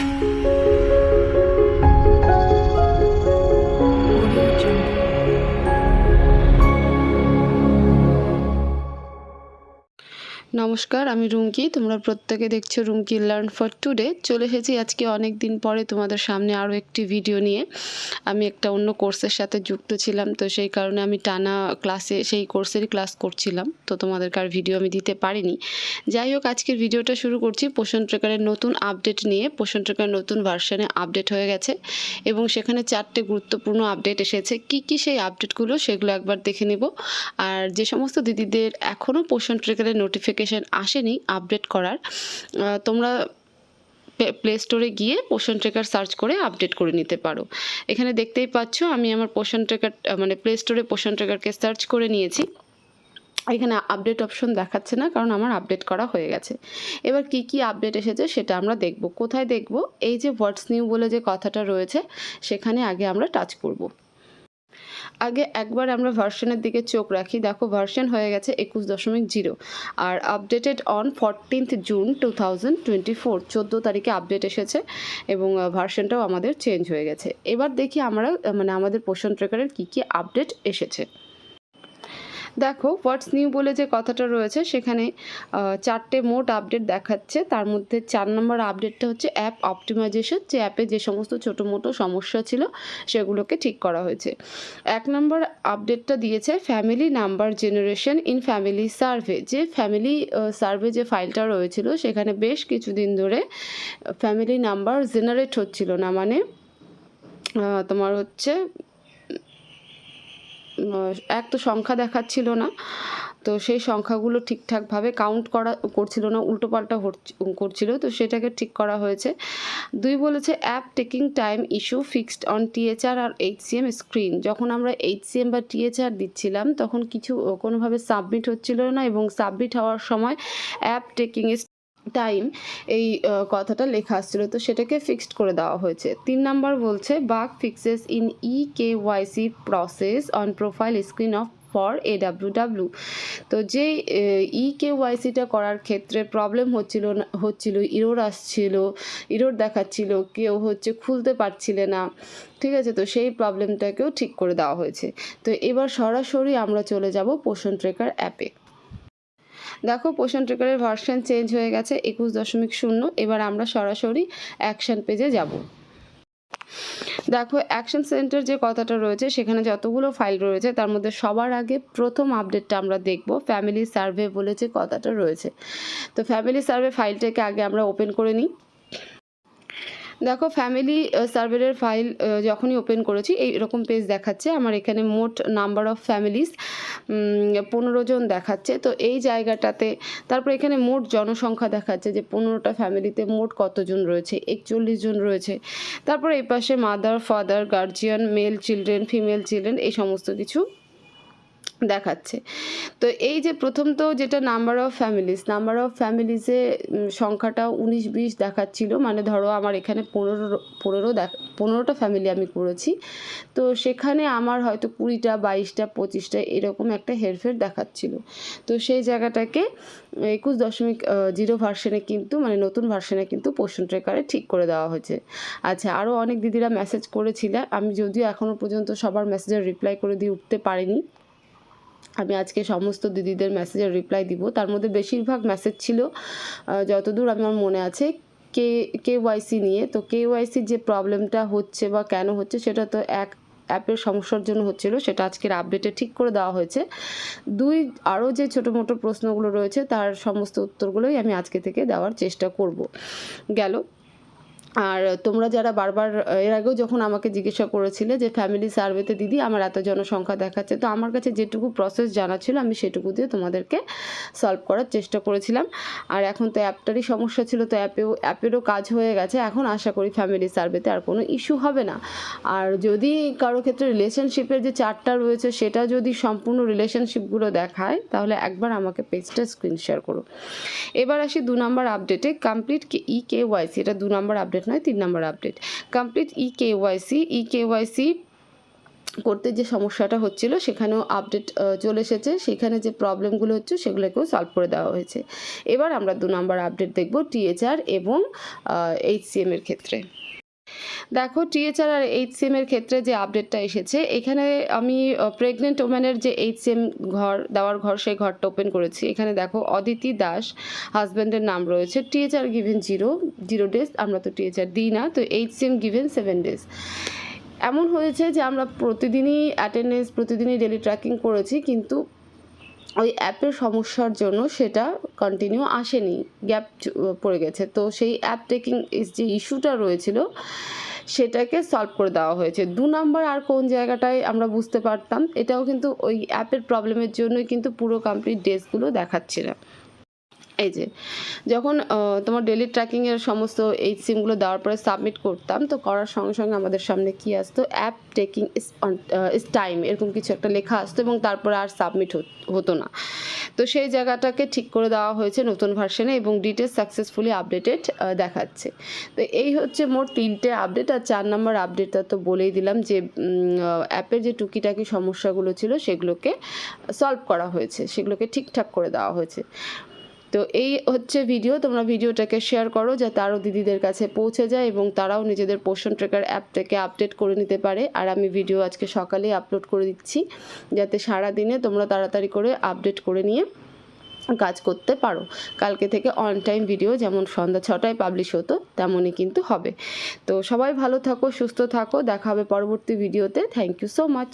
Música নমস্কার, আমি রুমকি। তোমরা প্রত্যেকে দেখছ রুমকি লার্ন ফর টুডে চলে এসেছি আজকে অনেক দিন পরে তোমাদের সামনে আরও একটি ভিডিও নিয়ে। আমি একটা অন্য কোর্সের সাথে যুক্ত ছিলাম, তো সেই কারণে আমি টানা ক্লাসে সেই কোর্সেরই ক্লাস করছিলাম। তো তোমাদেরকে আর ভিডিও আমি দিতে পারিনি। যাই হোক, আজকের ভিডিওটা শুরু করছি পোষণ ট্রেকারের নতুন আপডেট নিয়ে। পোষণ ট্রেকার নতুন ভার্সনে আপডেট হয়ে গেছে এবং সেখানে চারটে গুরুত্বপূর্ণ আপডেট এসেছে। কি কি সেই আপডেটগুলো সেগুলো একবার দেখে নেব। আর যে সমস্ত দিদিদের এখনও পোষণ ট্রেকারের নোটিফিকেশন আসেনি আপডেট করার। তোমরা প্লে স্টোরে গিয়ে পোষণ ট্রেকার সার্চ করে আপডেট করে নিতে পারো। এখানে দেখতেই পাচ্ছ, আমি আমার পোষণ ট্রেকার মানে প্লে স্টোরে পোষণ ট্রেকারকে সার্চ করে নিয়েছি। এখানে আপডেট অপশন দেখাচ্ছে না, কারণ আমার আপডেট করা হয়ে গেছে। এবার কি কি আপডেট এসেছে সেটা আমরা দেখব। কোথায় দেখব? এই যে হোয়াটস নিউ বলে যে কথাটা রয়েছে, সেখানে আগে আমরা টাচ করব। আগে একবার আমরা ভার্সনের দিকে চোখ রাখি। দেখো, ভার্সন হয়ে গেছে একুশ দশমিক zero. R updated on fourteenth June two thousand twenty four চোদ্দ তারিখে আপডেট এসেছে এবং ভার্সনটাও আমাদের চেঞ্জ হয়ে গেছে। এবার দেখি আমরা মানে আমাদের পোষণ ট্রেকারের কী কী আপডেট এসেছে। দেখো হোয়াটস নিউ বলে যে কথাটা রয়েছে, সেখানে চারটে মোট আপডেট দেখাচ্ছে। তার মধ্যে চার নম্বর আপডেটটা হচ্ছে অ্যাপ অপটিমাইজেশন যে অ্যাপে যে সমস্ত ছোটো মোটো সমস্যা ছিল, সেগুলোকে ঠিক করা হয়েছে। এক নম্বর আপডেটটা দিয়েছে family number generation in family survey যে ফ্যামিলি সার্ভে যে ফাইলটা রয়েছিল, সেখানে বেশ কিছুদিন ধরে ফ্যামিলি নাম্বার জেনারেট হচ্ছিল না। মানে তোমার হচ্ছে এক তো সংখ্যা দেখাচ্ছিল না, তো সেই সংখ্যাগুলো ঠিকঠাকভাবে কাউন্ট করা করছিল না, উল্টোপাল্টা করছিল, তো সেটাকে ঠিক করা হয়েছে। দুই বলেছে app taking time issue fixed on THR R HCM screen যখন আমরা এইচসিএম বা টিএচআর দিচ্ছিলাম, তখন কিছু কোনোভাবে সাবমিট হচ্ছিল না এবং সাবমিট হওয়ার সময় অ্যাপ টেকিং টাইম এই কথাটা লেখা আসছিল। তো সেটাকে ফিক্সড করে দেওয়া হয়েছে। তিন নাম্বার বলছে bug fixes in e K YC process on profile screen of for A W তো যে ই কে ওয়াইসিটা করার ক্ষেত্রে প্রবলেম হচ্ছিল হচ্ছিল ইরোর আসছিল ইরোর দেখাচ্ছিল, কেউ হচ্ছে খুলতে পারছিলে না। ঠিক আছে, তো সেই প্রবলেমটাকেও ঠিক করে দেওয়া হয়েছে। তো এবার সরাসরি আমরা চলে যাব পোষণ ট্রেকার অ্যাপে দেখো পোশন ট্রেকারের ভার্সন চেঞ্জ হয়ে গেছে, একুশ দশমিক শূন্য। এবার আমরা সরাসরি অ্যাকশন পেজে যাব। দেখো অ্যাকশন সেন্টার যে কথাটা রয়েছে, সেখানে যতগুলো ফাইল রয়েছে, তার মধ্যে সবার আগে প্রথম আপডেটটা আমরা দেখব। ফ্যামিলি সার্ভে বলে যে কথাটা রয়েছে। তো ফ্যামিলি সার্ভে ফাইলটাকে আগে আমরা ওপেন করে নিই। দেখো ফ্যামিলি সার্ভের ফাইল যখনই ওপেন করেছি, এই এরকম পেজ দেখাচ্ছে। আমার এখানে মোট নাম্বার অফ ফ্যামিলিস পনেরো জন দেখাচ্ছে। তো এই জায়গাটাতে, তারপর এখানে মোট জনসংখ্যা দেখাচ্ছে যে পনেরোটা ফ্যামিলিতে মোট কতজন রয়েছে? একচল্লিশ জন রয়েছে। তারপর এই পাশে mother father guardian male children female children এই সমস্ত কিছু দেখাচ্ছে। তো এই যে প্রথম তো যেটা number of families number of ফ্যামিলিসে সংখ্যাটা উনিশ বিশ দেখাচ্ছিল মানে ধরো আমার এখানে পনেরো পনেরো দেখ, পনেরোটা ফ্যামিলি আমি করেছি। তো সেখানে আমার হয়তো কুড়িটা, বাইশটা, পঁচিশটা এরকম একটা হেরফের দেখাচ্ছিল। তো সেই জায়গাটাকে একুশ দশমিক জিরো ভার্সনে কিন্তু মানে নতুন ভার্সনে কিন্তু পোষণ ট্রেকারে ঠিক করে দেওয়া হয়েছে। আচ্ছা আরও অনেক দিদিরা মেসেজ করেছিল, আমি যদিও এখনও পর্যন্ত সবার মেসেজের রিপ্লাই করে দিয়ে উঠতে পারিনি। আমি আজকে সমস্ত দিদিদের মেসেজের রিপ্লাই দিব। তার মধ্যে বেশিরভাগ মেসেজ ছিল যতদূর আমার মনে আছে, কে কে ওয়াইসি নিয়ে। তো কে ওয়াইসির যে প্রবলেমটা হচ্ছে বা কেন হচ্ছে, সেটা তো এক অ্যাপের সমস্যার জন্য হচ্ছিল। সেটা আজকের আপডেটে ঠিক করে দেওয়া হয়েছে। দুই, আরও যে ছোটো মোটো প্রশ্নগুলো রয়েছে, তার সমস্ত উত্তরগুলোই আমি আজকে থেকে দেওয়ার চেষ্টা করব। গেল। আর তোমরা যারা বারবার এর আগেও যখন আমাকে জিজ্ঞাসা করেছিলে যে ফ্যামিলি সার্ভেতে দিদি আমার এত জনসংখ্যা দেখাচ্ছে, তো আমার কাছে যেটুকু প্রসেস জানা ছিল আমি সেটুকু দিয়ে তোমাদেরকে সলভ করার চেষ্টা করেছিলাম। আর এখন তো অ্যাপটারই সমস্যা ছিল, তো অ্যাপেও অ্যাপেরও কাজ হয়ে গেছে। এখন আশা করি ফ্যামিলি সার্ভেতে আর কোনো ইস্যু হবে না। আর যদি কারও ক্ষেত্রে রিলেশনশিপের যে চারটা রয়েছে, সেটা যদি সম্পূর্ণ রিলেশনশিপগুলো দেখায়, তাহলে একবার আমাকে পেজটা স্ক্রিন শেয়ার করো। এবার আসি দু নম্বর আপডেটে কমপ্লিট কে ই কে ওয়াইসি এটা দু নম্বর আপডেট নয়, তিন নম্বর update complete e KYC e KYC করতে যে সমস্যাটা হচ্ছিল, সেখানেও আপডেট চলে এসেছে। সেখানে যে প্রবলেমগুলো হচ্ছে, সেগুলোকেও সলভ করে দেওয়া হয়েছে। এবার আমরা দু নম্বর আপডেট দেখব টিএচআর এবং এইচসিএম এর ক্ষেত্রে। দেখো টিএচআর আর এইচসিএম এর ক্ষেত্রে যে আপডেটটা এসেছে, এখানে আমি প্রেগনেন্ট ওম্যানের যে এইচ এইচসিএম ঘর, দেওয়ার ঘর, সেই ঘরটা ওপেন করেছি। এখানে দেখো, অদিতি দাস হাজব্যান্ডের নাম রয়েছে। THR given zero zero days আমরা তো টিএচআর দিই না, তো H HCM given seven days এমন হয়েছে যে আমরা প্রতিদিনই অ্যাটেন্ডেন্স প্রতিদিনই ডেলি ট্র্যাকিং করেছি, কিন্তু ওই অ্যাপের সমস্যার জন্য সেটা কন্টিনিউ আসেনি গ্যাপ পড়ে গেছে। তো সেই অ্যাপ টেকিং যে ইস্যুটা রয়েছিল, সেটাকে সলভ করে দেওয়া হয়েছে। দু নম্বর আর কোন জায়গাটায় আমরা বুঝতে পারতাম, এটাও কিন্তু ওই অ্যাপের প্রবলেমের জন্যই কিন্তু পুরো কমপ্লিট ডেস্কগুলো দেখাচ্ছে না। এই যে, যখন তোমার ডেলি ট্র্যাকিংয়ের সমস্ত এই সিমগুলো দেওয়ার পরে সাবমিট করতাম, তো করার সঙ্গে সঙ্গে আমাদের সামনে কি আসতো? অ্যাপ টেকিং ইস টাইম এরকম কিছু একটা লেখা আসতো এবং তারপরে আর সাবমিট হতো না। তো সেই জায়গাটাকে ঠিক করে দেওয়া হয়েছে নতুন ভার্সনে এবং ডিটেলস সাকসেসফুলি আপডেটেড দেখাচ্ছে। তো এই হচ্ছে মোট তিনটে আপডেট আর চার নম্বর আপডেটটা তো বলেই দিলাম যে অ্যাপের যে টুকিটাকি সমস্যাগুলো ছিল সেগুলোকে সলভ করা হয়েছে, সেগুলোকে ঠিকঠাক করে দেওয়া হয়েছে। তো এই হচ্ছে ভিডিও তোমরা ভিডিওটাকে শেয়ার করো যাতে আরও দিদিদের কাছে পৌঁছে যায় এবং তারাও নিজেদের পোষণ ট্রেকার অ্যাপটাকে আপডেট করে নিতে পারে। আর আমি ভিডিও আজকে সকালে আপলোড করে দিচ্ছি, যাতে সারা দিনে তোমরা তাড়াতাড়ি করে আপডেট করে নিয়ে কাজ করতে পারো। কালকে থেকে অন টাইম ভিডিও যেমন সন্ধ্যা ছটায় পাবলিশ হতো, তেমনই কিন্তু হবে। তো সবাই ভালো থাকো, সুস্থ থাকো, দেখা হবে পরবর্তী ভিডিওতে থ্যাংক ইউ সো মাচ